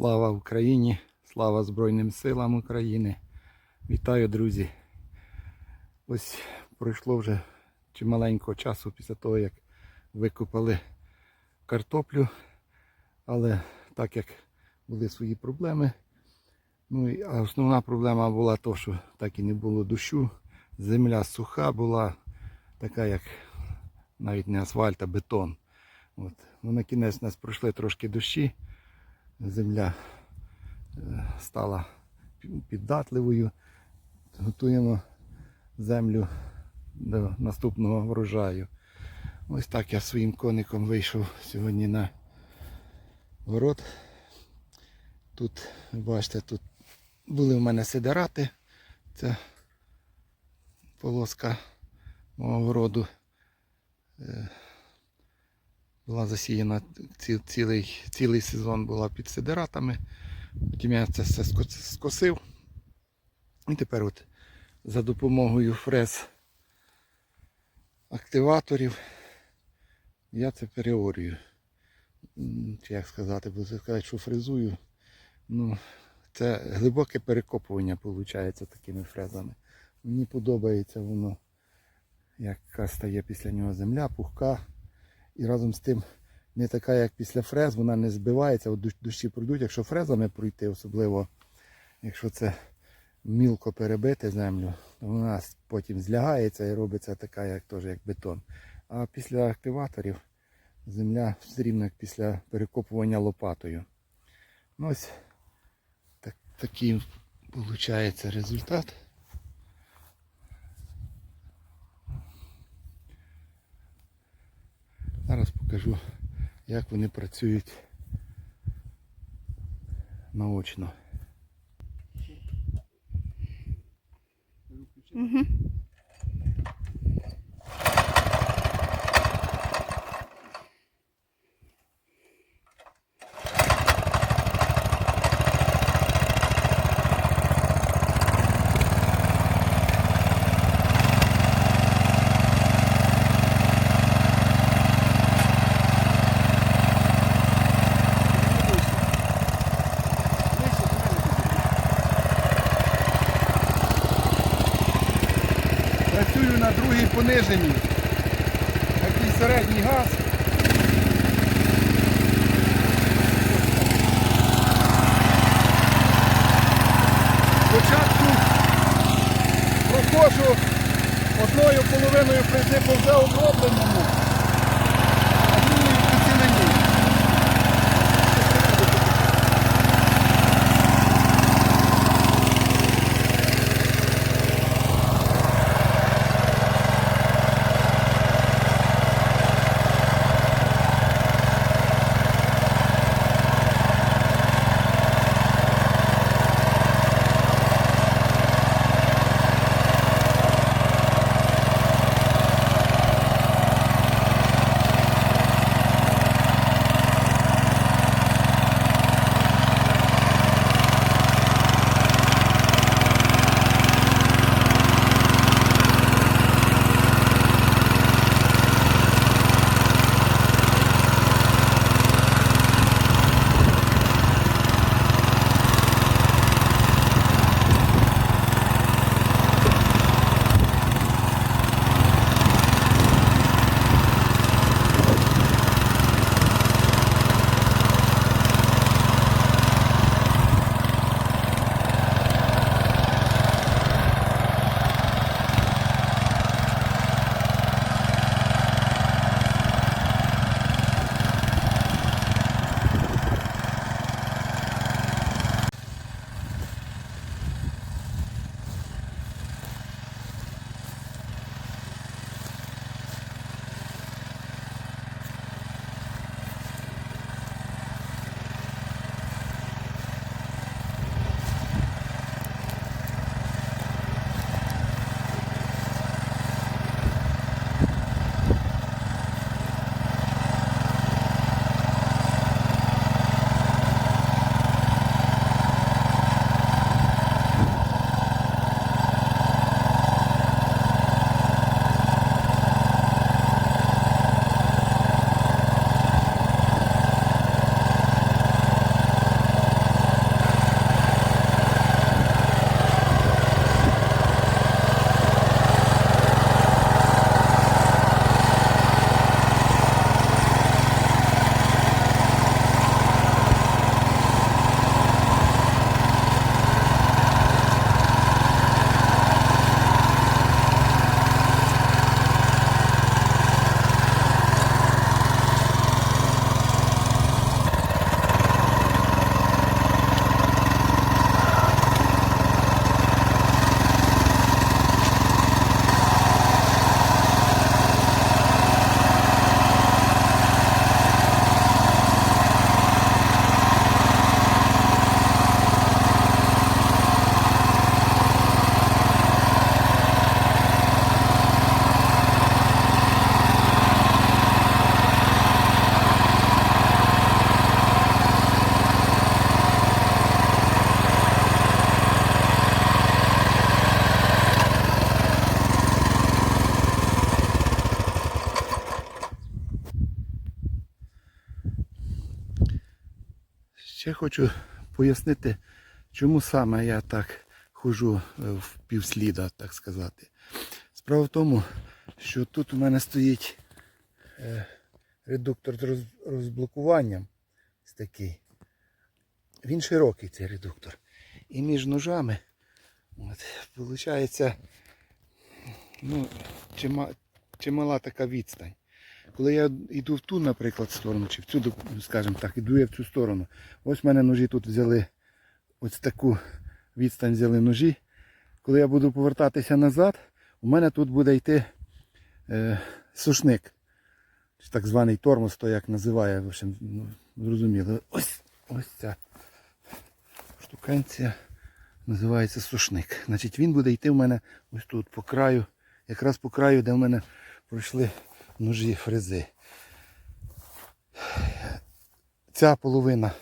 Слава Україні! Слава Збройним силам України! Вітаю, друзі! Ось пройшло вже чималенько часу після того, як викопали картоплю, але так як були свої проблеми. Ну і основна проблема була то, що так і не було дощу. Земля суха була, така як навіть не асфальт, а бетон. От. Ну, на кінець нас пройшли трошки дощі. Земля е, стала піддатливою. Готуємо землю до наступного врожаю. Ось так я своїм коником вийшов сьогодні на город. Тут, бачите, тут були в мене сидерати. Це полоска мого городу. Була засіяна ці- цілий, цілий сезон була під сидератами. Потім я це все скосив. І тепер от за допомогою фрез активаторів я це переорюю. Чи як сказати, буду сказати, що фрезую. Ну, це глибоке перекопування виходить такими фрезами. Мені подобається воно, яка стає після нього земля, пухка. І разом з тим не така, як після фрез, вона не збивається, от дощі пройдуть. Якщо фрезами пройти, особливо, якщо це мілко перебити землю, то вона потім злягається і робиться така, як теж як бетон. А після активаторів земля все рівно як після перекопування лопатою. Ну, ось так, такий виходить результат. Зараз покажу, як вони працюють наочно. Угу. Працюю на другій пониженні. Такий середній газ. Спочатку проходжу одною половиною фрези по вже обробленому, Ще хочу пояснити, чому саме я так хожу е, в півсліда, так сказати. Справа в тому, що тут у мене стоїть е, редуктор з розблокуванням. Ось такий. Він широкий, цей редуктор. І між ножами, от, виходить, ну, чима, чимала така відстань. Коли я йду в ту, наприклад, сторону, чи в цю, скажімо так, іду я в цю сторону. Ось в мене ножі тут взяли ось таку відстань взяли ножі. Коли я буду повертатися назад, у мене тут буде йти е, сушник. Так званий тормоз, то як називає, в общем, ну, зрозуміло. Ось, ось ця штуканція називається сушник. Значить, він буде йти в мене ось тут по краю, якраз по краю, де в мене пройшли ножі фрези. Ця половина,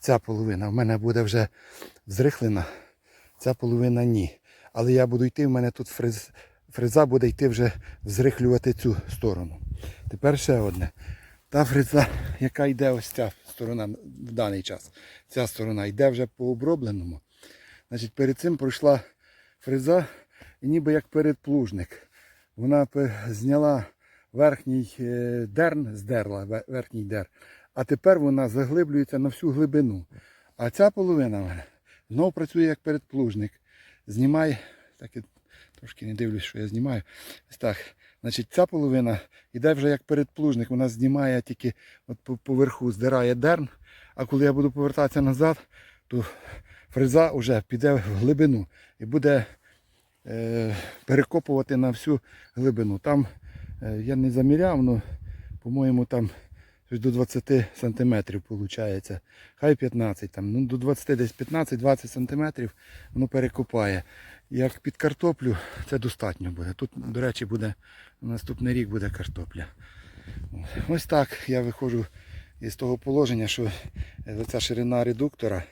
ця половина в мене буде вже зрихлена, ця половина ні. Але я буду йти, в мене тут фрез, фреза буде йти вже зрихлювати цю сторону. Тепер ще одне. Та фреза, яка йде ось ця сторона в даний час. Ця сторона йде вже по обробленому. Значить, перед цим пройшла фреза, і ніби як передплужник. Вона зняла верхній е, дерн, здерла верхній дер, а тепер вона заглиблюється на всю глибину. А ця половина знову працює як передплужник. Знімає, так я трошки не дивлюсь, що я знімаю. Так. Значить, ця половина йде вже як передплужник, вона знімає тільки от поверху, здирає дерн, а коли я буду повертатися назад, то фреза вже піде в глибину і буде е, перекопувати на всю глибину. Там я не заміряв, але, по-моєму, там до 20 сантиметрів виходить. Хай 15, там, ну, до 20 десь 15-20 сантиметрів воно перекопає. Як під картоплю, це достатньо буде. Тут, до речі, буде наступний рік буде картопля. Ось так я виходжу із того положення, що е, ця ширина редуктора,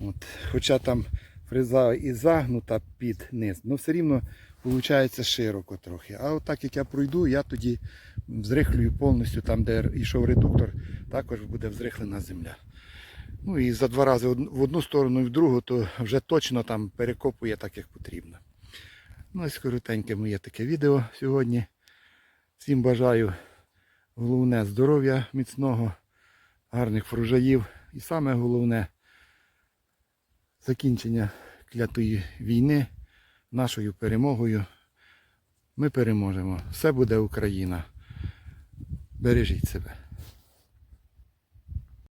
от, хоча там фреза і загнута під низ, але все рівно виходить широко трохи. А от так як я пройду, я тоді зрихлюю повністю там, де йшов редуктор, також буде взрихлена земля. Ну і за два рази в одну сторону і в другу, то вже точно там перекопує так, як потрібно. Ну ось коротеньке моє таке відео сьогодні. Всім бажаю головне здоров'я міцного, гарних врожаїв і саме головне закінчення клятої війни нашою перемогою. Ми переможемо. Все буде Україна. Бережіть себе.